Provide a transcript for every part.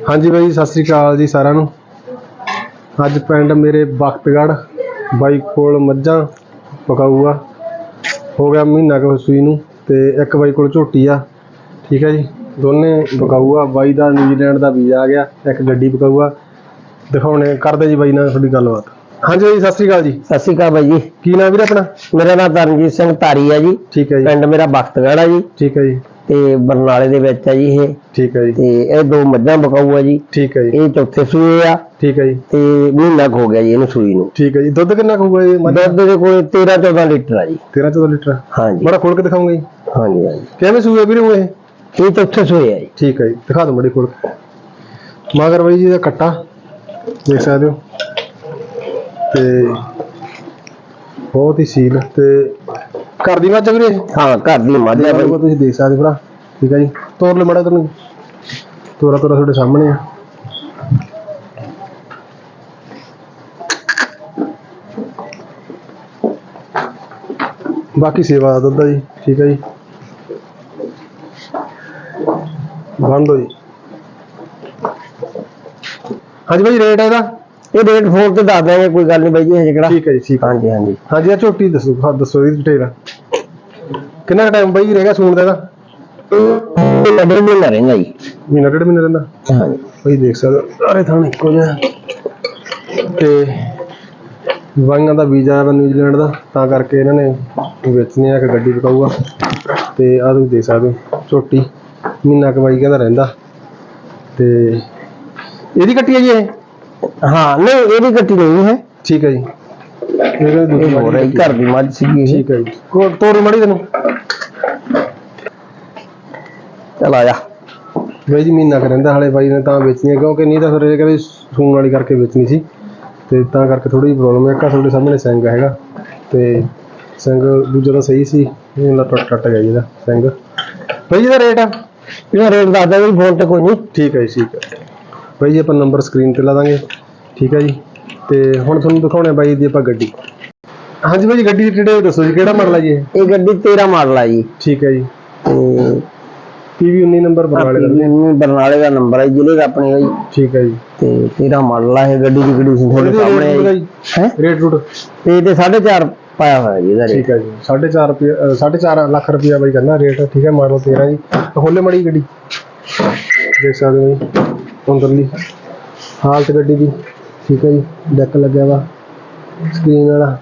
ਹਾਂਜੀ ਬਾਈ ਸਤਿ ਸ੍ਰੀ ਅਕਾਲ ਜੀ ਸਾਰਿਆਂ ਨੂੰ। ਅੱਜ ਪਿੰਡ ਮੇਰੇ ਬਖਤਗੜ੍ਹ ਬਾਈ ਕੋਲ ਮੱਝਾਂ ਪਕਾਊਆ ਹੋ ਗਿਆ ਮਹੀਨਾ ਕੁ ਸੂਈ ਨੂੰ ਤੇ ਇੱਕ ਬਾਈ ਕੋਲ ਝੋਟੀ ਆ। ਠੀਕ ਹੈ ਜੀ ਦੋਨੇ ਪਕਾਊਆ ਬਾਈ ਦਾ ਨਿਊਜ਼ੀਲੈਂਡ ਦਾ ਵੀਜ਼ਾ ਆ ਗਿਆ ਇੱਕ ਗੱਡੀ ਪਕਾਊਆ ਦਿਖਾਉਣੇ ਕਰਦੇ ਜੀ ਬਾਈ ਨਾਲ ਤੁਹਾਡੀ ਗੱਲਬਾਤ। ਹਾਂਜੀ ਬਾਈ ਸਤਿ ਸ੍ਰੀ ਅਕਾਲ ਜੀ। ਸਤਿ ਸ਼੍ਰੀ ਅਕਾਲ ਬਾਈ ਜੀ। ਕੀ ਨਾਮ ਵੀਰੇ ਆਪਣਾ? ਮੇਰਾ ਨਾਮ ਤਰਨਜੀਤ ਸਿੰਘ ਧਾਰੀ ਹੈ ਜੀ। ਠੀਕ ਹੈ ਜੀ। ਪਿੰਡ ਮੇਰਾ ਬਖਤਗੜ੍ਹ ਹੈ ਜੀ। ਠੀਕ ਹੈ ਜੀ। ਤੇ ਬਰਨਾਲੇ ਦੇ ਵਿੱਚ ਹੈ ਜੀ ਇਹ। ਠੀਕ ਹੈ ਜੀ। ਤੇ ਇਹ ਦੋ ਮੱਝਾਂ ਬਕਾਊ ਆ ਜੀ। ਠੀਕ ਹੈ ਜੀ। ਇਹ ਚੌਥੇ ਸੂਏ ਆ। ਠੀਕ ਹੈ ਜੀ। ਤੇ ਮਹੀਨਾ ਹੋ ਗਿਆ ਜੀ ਇਹਨੂੰ ਸੂਈ ਨੂੰ। ਠੀਕ ਹੈ ਜੀ। ਦੁੱਧ ਕਿੰਨਾ ਖਾਊਗਾ ਇਹ ਮੱਝ ਦੁੱਧ ਦੇ ਕੋਲ 13 14 ਲੀਟਰ ਆ ਜੀ। 13 14 ਲੀਟਰ। ਹਾਂਜੀ। ਬੜਾ ਖੋਲ ਕੇ ਦਿਖਾਉਂਗੇ ਜੀ। ਹਾਂਜੀ ਹਾਂਜੀ। ਕਿਵੇਂ ਸੂਏ ਵੀਰੇ ਉਹ ਇਹ? ਇਹ ਚੌਥੇ ਸੂਏ ਆ ਜੀ। ਠੀਕ ਹੈ ਜੀ। ਦਿਖਾ ਦਿਓ ਮੜੀ ਖੋਲ ਕੇ। ਮਗਰ ਬਾਈ ਜੀ ਦਾ ਕੱਟਾ। ਦੇਖ ਸਕਦੇ ਹੋ। ਤੇ ਬਹੁਤ ਹੀ ਸੀਲ ਤੇ ਘਰ ਦੀ ਮੱਝ ਆ ਵੀਰੇ? ਹਾਂ ਘਰ ਦੀ ਮੱਝ ਆ ਬਾਈ। ਤੁਸੀਂ ਦੇਖ ਸਕਦੇ ਹੋ ਭਰਾ। ਠੀਕ ਹੈ ਜੀ। ਤੋਰ ਲੈ ਮੜਾ ਤੁਹਾਨੂੰ ਤੋਰਾ ਤੋਰਾ ਤੁਹਾਡੇ ਸਾਹਮਣੇ ਆ। ਬਾਕੀ ਸੇਵਾ ਦਾ ਦੁੱਧ ਆ ਜੀ। ਠੀਕ ਹੈ ਜੀ। ਬੰਦ ਹੋ ਜੀ। ਹਾਂਜੀ ਭਾਈ ਰੇਟ ਇਹਦਾ? ਇਹ ਰੇਟ ਫੋਨ ਤੇ ਦੱਸ ਦਿਆਂਗੇ ਕੋਈ ਗੱਲ ਨਹੀਂ ਬਾਈ ਜੀ ਹਜੇ ਕਿਹੜਾ ਠੀਕ ਹੈ ਜੀ ਠੀਕ ਹੈ। ਹਾਂਜੀ ਹਾਂਜੀ। ਹਾਂਜੀ ਆ ਝੋਟੀ ਦੱਸੋ ਹਾਂ ਦੱਸੋ ਇਹਦੀ ਡਿਟੇਲ ਕਿੰਨਾ ਟਾਈਮ ਬਾਈ ਰਹਿ ਗਿਆ ਸੂਣ ਦਾ ਇਹਦਾ? ਇਹ ਮਹੀਨਾ ਰਹਿੰਦਾ ਜੀ। ਮਹੀਨਾ ਡੇਢ ਮਹੀਨਾ ਰਹਿੰਦਾ? ਹਾਂਜੀ। ਬਈ ਦੇਖ ਸਕਦੇ ਹੋ, ਸਾਰੇ ਥਾਂ ਇੱਕੋ ਜਿਹਾ ਤੇ ਵਾਈਆਂ ਦਾ ਵੀਜ਼ਾ ਆਇਆ ਵਾ ਨਿਊਜ਼ੀਲੈਂਡ ਦਾ ਤਾਂ ਕਰਕੇ ਇਹਨਾਂ ਨੇ ਵੇਚਣੀ ਆ ਕਿ ਗੱਡੀ ਵਿਕਾਊਗਾ। ਤੇ ਆਹ ਤੁਸੀਂ ਦੇਖ ਸਕਦੇ ਹੋ ਝੋਟੀ ਮਹੀਨਾ ਕੁ ਬਾਈ ਕਹਿੰਦਾ ਰਹਿੰਦਾ। ਤੇ ਇਹਦੀ ਕੱਟੀ ਹੈ ਜੀ ਇਹ? ਹਾਂ ਨਹੀਂ ਇਹਦੀ ਕੱਟੀ ਨਹੀਂ ਹੈ। ਠੀਕ ਹੈ ਜੀ। ਇਹਦੇ ਦੂਜੀ ਹੋ। ਰਹੀ ਘਰ ਦੀ ਮੱਝ ਸੀਗੀ ਇਹ। ਠੀਕ ਹੈ ਜੀ। ਕੋ ਤੋਰ ਮੜੀ ਤੈਨੂੰ। ਚਲ ਆ ਜਾ। ਬਾਈ ਜੀ ਮਹੀਨਾ ਕੁ ਰਹਿੰਦਾ ਹਾਲੇ ਬਾਈ ਨੇ ਤਾਂ ਵੇਚਣੀ ਹੈ ਕਿਉਂਕਿ ਨਹੀਂ ਤਾਂ ਫਿਰ ਇਹ ਕਹਿੰਦੇ ਸੂਣ ਵਾਲੀ ਕਰਕੇ ਵੇਚਣੀ ਸੀ। ਤੇ ਤਾਂ ਕਰਕੇ ਥੋੜੀ ਜਿਹੀ ਪ੍ਰੋਬਲਮ ਹੈ। ਆਹ ਤੁਹਾਡੇ ਸਾਹਮਣੇ ਸਿੰਘ ਹੈਗਾ। ਤੇ ਸਿੰਘ ਦੂਜਾ ਤਾਂ ਸਹੀ ਸੀ। ਇਹ ਲਾ ਟੁੱਟ ਟੱਟ ਗਿਆ ਜੀ ਇਹਦਾ ਸਿੰਘ। ਬਾਈ ਜੀ ਦਾ ਰੇਟ ਇਹਦਾ ਰੇਟ ਦੱਸ ਦਿਆਂਗੇ ਫੋਨ ਤੇ ਕੋਈ ਨਹੀਂ। ਠੀਕ ਹੈ ਜੀ ਠੀਕ ਹੈ। ਬਾਈ ਜੀ ਆਪਾਂ ਨੰਬਰ ਸਕਰੀਨ ਤੇ ਲਾ ਦਾਂਗੇ। ਠੀਕ ਹੈ ਜੀ? ਤੇ ਹੁਣ ਤੁਹਾਨੂੰ ਦਿਖਾਉਣੇ ਬਾਈ ਦੀ ਆਪਾਂ ਗੱਡੀ। ਹਾਂਜੀ ਬਾਈ ਜੀ ਗੱਡੀ ਦੀ ਡਿਟੇਲ ਦੱਸੋ ਜੀ ਕਿਹੜਾ ਮਾਡਲ ਹੈ ਜੀ ਇਹ? ਗੱਡੀ 13 ਮਾਡਲ ਆ ਜੀ। ਠੀਕ ਹੈ ਜੀ। ਤੇ ਪੀਵੀ 19 ਨੰਬਰ ਬਰਨਾਲੇ ਦਾ। ਆਪਣੀ ਬਰਨਾਲੇ ਦਾ ਨੰਬਰ ਹੈ ਜ਼ਿਲ੍ਹੇ ਦਾ ਆਪਣੇ ਦਾ ਜੀ। ਠੀਕ ਹੈ ਜੀ। ਤੇ 13 ਮਾਡਲ ਇਹ ਗੱਡੀ ਦੀ ਕੰਡੀਸ਼ਨ ਤੁਹਾਡੇ ਸਾਹਮਣੇ ਹੈ ਹੈ? Rate route? ਤੇ ਇਹਦੇ 4.5 ਪਾਇਆ ਹੋਇਆ ਜੀ ਇਹਦਾ ਰੇਟ ਠੀਕ ਹੈ ਜੀ। 4.5 ਰੁਪਏ 4.5 ਲੱਖ ਰੁਪਇਆ ਬਾਈ ਕਰਨਾ ਰੇਟ। ਠੀਕ ਹੈ ਮਾਡਲ 13 ਜੀ। ਹੋਲੇ ਮੜੀ ਗੱਡੀ। ਦੇਖ ਸਕਦੇ ਹੋ ਜੀ। ਅੰਦਰਲੀ ਹਾਲਤ ਗੱਡੀ ਦੀ ਠੀਕ ਹੈ ਜੀ ਡੈਕ ਲੱਗਿਆ ਵਾ ਸਕਰੀਨ ਵਾਲਾ।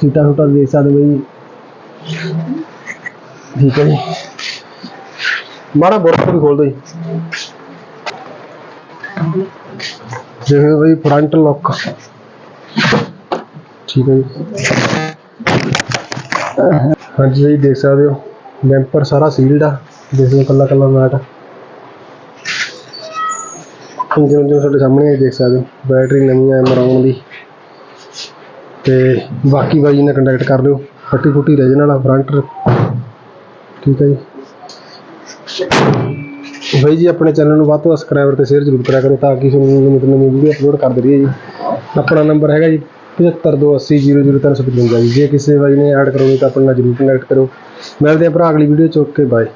ਸੀਟਾਂ ਸੂਟਾਂ ਦੇਖ ਸਕਦੇ ਹੋ ਜੀ। ਠੀਕ ਹੈ ਜੀ। ਮਾੜਾ ਬੋਰਡ ਵੀ ਖੋਲ ਦੋ ਜੀ। ਦੇਖੋ ਬਈ ਫਰੰਟ ਲੁੱਕ ਠੀਕ ਹੈ ਜੀ। ਹਾਂਜੀ ਜੀ ਦੇਖ ਸਕਦੇ ਹੋ। ਬੈਂਪਰ ਸਾਰਾ ਸੀਲਡ ਆ। ਦੇਖ ਲਓ ਕੱਲਾ ਕੱਲਾ ਮੈਟ ਇੰਜਨ ਇੰਜਨ ਤੁਹਾਡੇ ਸਾਹਮਣੇ ਹੀ ਦੇਖ ਸਕਦੇ ਹੋ। ਬੈਟਰੀ ਨਵੀਂ ਆ ਮਰਾਉਣ ਦੀ। ਤੇ ਬਾਕੀ ਬਾਈ ਨਾਲ ਕੰਟੈਕਟ ਕਰ ਲਿਓ। ਫੱਟੀ ਫੁੱਟੀ ਰਹਿ ਨਾਲ ਫਰੰਟ ਠੀਕ ਹੈ ਜੀ। ਬਾਈ ਜੀ, ਆਪਣੇ ਚੈਨਲ ਨੂੰ ਵੱਧ ਤੋਂ ਸਬਸਕ੍ਰਾਈਬਰ ਤੇ ਸ਼ੇਅਰ ਜ਼ਰੂਰ ਕਰਿਆ ਕਰੋ ਤਾਂ ਕਿ ਤੁਹਾਨੂੰ ਨਵੀਂ ਨਵੀਂ ਵੀਡੀਓ ਅਪਲੋਡ ਕਰਦੇ ਰਹੀਏ ਜੀ। ਆਪਣਾ ਨੰਬਰ ਹੈਗਾ ਜੀ 7528000355 ਜੀ। ਜੇ ਕਿਸੇ ਬਾਈ ਨੇ ਐਡ ਕਰਾਉਣੀ ਤਾਂ ਆਪਣੇ ਨਾਲ ਜ਼ਰੂਰ ਕੰਟੈਕਟ ਕਰੋ ਮਿਲਦੇ ਹਾਂ ਭਰਾ, ਅਗਲੀ ਵੀਡੀਓ ਚ। Okay bye